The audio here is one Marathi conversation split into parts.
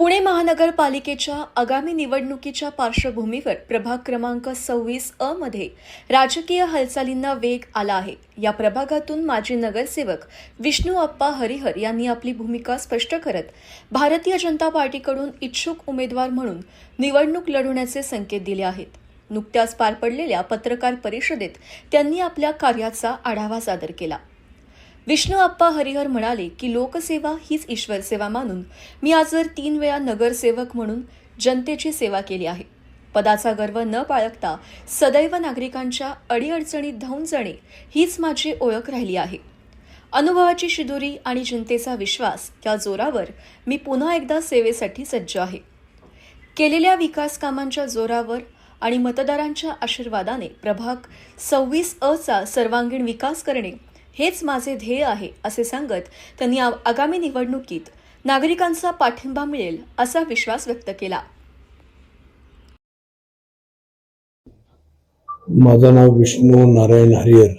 पुणे महानगरपालिकेच्या आगामी निवडणुकीच्या पार्श्वभूमीवर प्रभाग क्रमांक सव्वीस अ मध्ये राजकीय हालचालींना वेग आला आहे. या प्रभागातून माजी नगरसेवक विष्णू अप्पा हरिहर यांनी आपली भूमिका स्पष्ट करत भारतीय जनता पार्टीकडून इच्छुक उमेदवार म्हणून निवडणूक लढवण्याचे संकेत दिले आहेत. नुकत्याच पार पडलेल्या पत्रकार परिषदेत त्यांनी आपल्या कार्याचा आढावा सादर केला. विष्णू आप्पा हरिहर म्हणाले की लोकसेवा हीच ईश्वरसेवा मानून मी आजवर तीन वेळा नगरसेवक म्हणून जनतेची सेवा केली आहे. पदाचा गर्व न बाळगता सदैव नागरिकांच्या अडीअडचणीत धावून जाणे हीच माझी ओळख राहिली आहे. अनुभवाची शिदोरी आणि जनतेचा विश्वास या जोरावर मी पुन्हा एकदा सेवेसाठी सज्ज आहे. केलेल्या विकास कामांच्या जोरावर आणि मतदारांच्या आशीर्वादाने प्रभाग सव्वीस अचा सर्वांगीण विकास करणे हेच माझे ध्येय आहे असे सांगत त्यांनी आगामी निवडणुकीत नागरिकांचा पाठिंबा मिळेल असा विश्वास व्यक्त केला. माझं नाव विष्णू नारायण हरियर.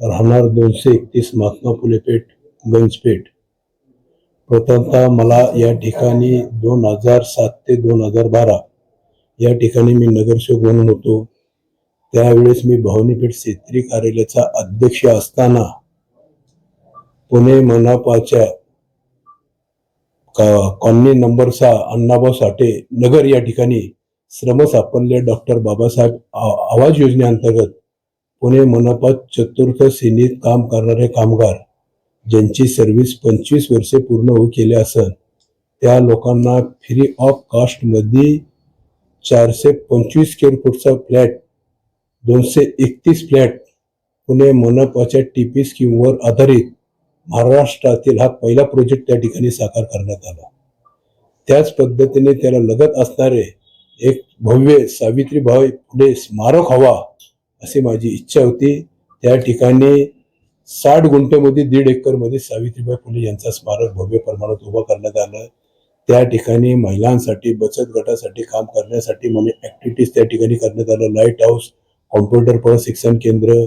राहणार दोनशे एकतीस महात्मा फुले पेठ गंजपेठ प्रथमतः मला या ठिकाणी दोन हजार सात ते दोन हजार बारा या ठिकाणी मी नगरसेवक म्हणून होतो. त्यावेळेस मी भवानीपेठ शेतकरी कार्यालयाचा अध्यक्ष असताना पुणे मनापाच्या का- कॉलनी नंबर सहा अण्णाभाऊ साठे नगर या ठिकाणी श्रम साफल्य डॉक्टर बाबासाहेब आवाज योजनेअंतर्गत पुणे मनपात चतुर्थ श्रेणीत काम करणारे कामगार ज्यांची सर्व्हिस पंचवीस वर्षे पूर्ण होऊ केली असत त्या लोकांना फ्री ऑफ कॉस्टमध्ये चारशे पंचवीस स्क्वेअर फूटचा फ्लॅट दोनशे एकतीस फ्लॅट पुणे मनपाच्या टीपी स्कीमवर आधारित महाराष्ट्रातील हा पहिला प्रोजेक्ट त्या ठिकाणी साकार करण्यात आला. त्याच पद्धतीने त्याला लगत असणारे एक भव्य सावित्रीबाई फुले स्मारक हवा अशी माझी इच्छा होती. त्या ठिकाणी साठ गुंठ्यामध्ये दीड एकरमध्ये सावित्रीबाई फुले यांचा स्मारक भव्य प्रमाणात उभा करण्यात आलं. त्या ठिकाणी महिलांसाठी बचत गटासाठी काम करण्यासाठी म्हणजे ॲक्टिव्हिटीज त्या ठिकाणी करण्यात आलं. लाइट हाऊस कॉम्प्युटर प्रशिक्षण केंद्र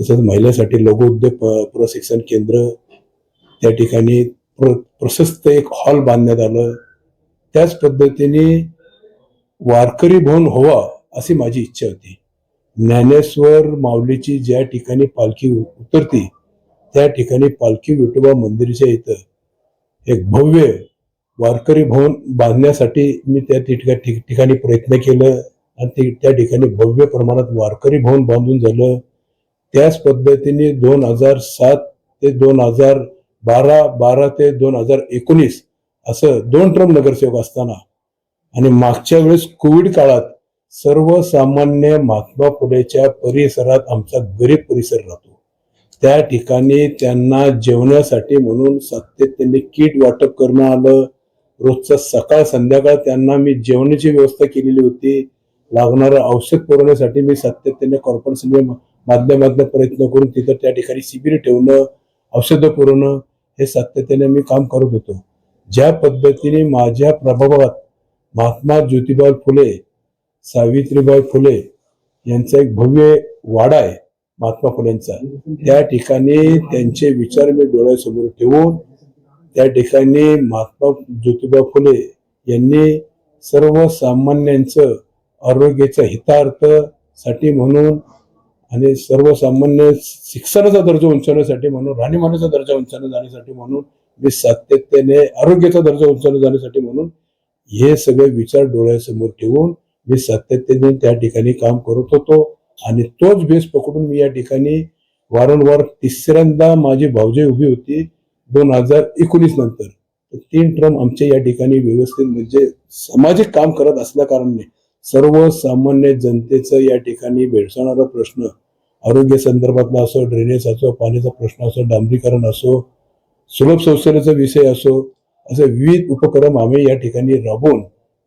तसंच महिलांसाठी लघुउद्योग प्रशिक्षण केंद्र त्या ठिकाणी प्र प्रशस्त एक हॉल बांधण्यात आलं. त्याच पद्धतीने वारकरी भवन व्हावा अशी माझी इच्छा होती. ज्ञानेश्वर माऊलीची ज्या ठिकाणी पालखी उ- उतरती त्या ठिकाणी पालखी विठोबा मंदिरच्या इथं एक भव्य वारकरी भवन बांधण्यासाठी मी त्या ठिकाणी प्रयत्न केलं. आणि ते- त्या ठिकाणी भव्य प्रमाणात वारकरी भवन बांधून झालं. त्याच पद्धतीने दोन हजार सात ते दोन हजार बारा बारा ते दोन हजार एकोणीस असं दोन टर्म नगरसेवक असताना आणि मागच्या वेळेस कोविड काळात सर्वसामान्य महात्मा फुलेच्या परिसरात आमचा गरीब परिसर राहतो. त्या ठिकाणी त्यांना जेवण्यासाठी म्हणून सातत्याने किट वाटप करणं आलं. रोजचं सकाळ संध्याकाळ त्यांना मी जेवणाची व्यवस्था केलेली होती. लागणारं औषध पुरवण्यासाठी मी सातत्याने कॉर्पोरेशन माध्यमातून प्रयत्न करून तिथं त्या ठिकाणी शिबिर ठेवणं औषधं पुरवणं हे सातत्याने मी काम करत होतो. ज्या पद्धतीने माझ्या प्रभावात महात्मा ज्योतिबा फुले सावित्रीबाई फुले यांचा एक भव्य वाडा आहे महात्मा फुलेंचा त्या ठिकाणी त्यांचे विचार मी डोळ्यासमोर ठेवून त्या ठिकाणी महात्मा ज्योतिबा फुले यांनी सर्वसामान्यांचं आरोग्याच्या हितार्थसाठी म्हणून आणि सर्वसामान्य शिक्षणाचा दर्जा उंचावण्यासाठी म्हणून राहणीमानाचा दर्जा उंचावण्यात जाण्यासाठी म्हणून मी सातत्याने आरोग्याचा दर्जा उंचावण्यात जाण्यासाठी म्हणून हे सगळे विचार डोळ्यासमोर ठेवून मी सातत्याने त्या ठिकाणी काम करत होतो. आणि तोच बेस पकडून मी या ठिकाणी वारंवार तिसऱ्यांदा माझी भावजय उभी होती दोन हजार एकोणीस नंतर. तीन ट्रम आमच्या या ठिकाणी व्यवस्थित म्हणजे सामाजिक काम करत असल्या कारणाने सर्वसामान्य जनतेचं या ठिकाणी भेडसावणारा प्रश्न आरोग्य संदर्भातला असो ड्रेनेज असो पाण्याचा प्रश्न असो डांबरीकरण असो सुलभ शौचालयाचा विषय असो असे विविध उपक्रम आम्ही या ठिकाणी राबवून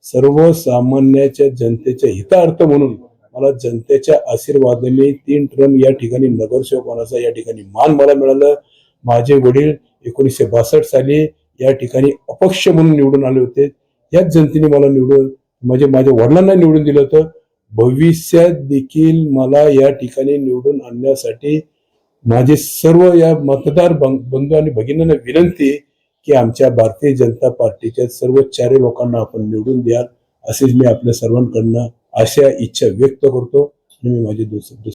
सर्वसामान्याच्या जनतेच्या हितार्थ म्हणून मला जनतेच्या आशीर्वादाने तीन ट्रम या ठिकाणी नगरसेवक होण्याचा या ठिकाणी मान मला मिळालं. माझे वडील एकोणीसशे बासष्ट साली या ठिकाणी अपक्ष म्हणून निवडून आले होते. याच जनतेने मला निवडून म्हणजे माझ्या वडिलांना निवडून दिलं होतं. भविष्यात देखील मला या ठिकाणी निवडून आणण्यासाठी माझे सर्व या मतदार बंधू आणि भगिनींना विनंती की आमच्या भारतीय जनता पार्टीच्या सर्व चारही लोकांना आपण निवडून द्याल असेच मी आपल्या सर्वांकडनं अशा इच्छा व्यक्त करतो. आणि मी माझे दोन